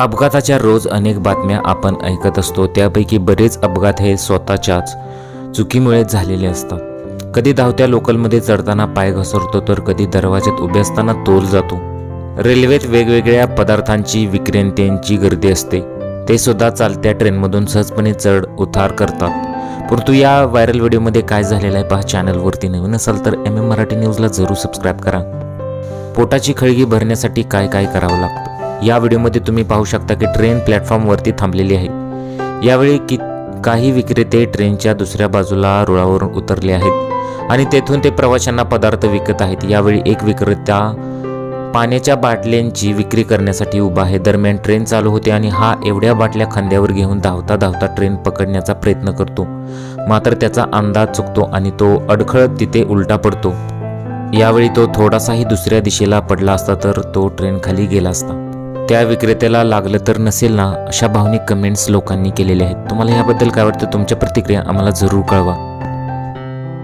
अपघाताच्या रोज अनेक बातम्या आपण ऐकत असतो. त्यापैकी बरेच अपघात हे स्वतःच्याच चुकीमुळे झालेले असतात. कधी धावत्या लोकलमध्ये चढताना पाय घसरतो तर कधी दरवाज्यात उभे असताना तोल जातो. रेल्वेत वेगवेगळ्या पदार्थांची विक्रेत्यांची गर्दी असते. ते सुद्धा चालत्या ट्रेनमधून सहजपणे चढ उतार करतात. परंतु या व्हायरल व्हिडिओमध्ये काय झालेलं आहे पहा चॅनलवरती नवीन असाल तर एम एम मराठी न्यूजला जरूर सबस्क्राईब करा. पोटाची खळगी भरण्यासाठी काय काय करावं लागतं? या व्हिडिओमध्ये तुम्ही पाहू शकता की ट्रेन प्लॅटफॉर्मवरती थांबलेली आहे. यावेळी की काही विक्रेते ट्रेनच्या दुसऱ्या बाजूला रुळावरून उतरले आहेत आणि तेथून ते प्रवाशांना पदार्थ विकत आहेत. यावेळी एक विक्रेता पाण्याच्या बाटल्यांची विक्री करण्यासाठी उभा आहे. दरम्यान ट्रेन चालू होते आणि हा एवढ्या बाटल्या खांद्यावर घेऊन धावता धावता ट्रेन पकडण्याचा प्रयत्न करतो. मात्र त्याचा अंदाज चुकतो आणि तो अडखळत तिथे उलटा पडतो. यावेळी तो थोडासाही दुसऱ्या दिशेला पडला असता तर तो ट्रेन खाली गेला असता. त्या विक्रेत्याला लागलं तर नसेल ना? अशा भावनिक कमेंट्स लोकांनी केलेल्या आहेत. तुम्हाला याबद्दल काय वाटतं? तुमच्या प्रतिक्रिया आम्हाला जरूर कळवा.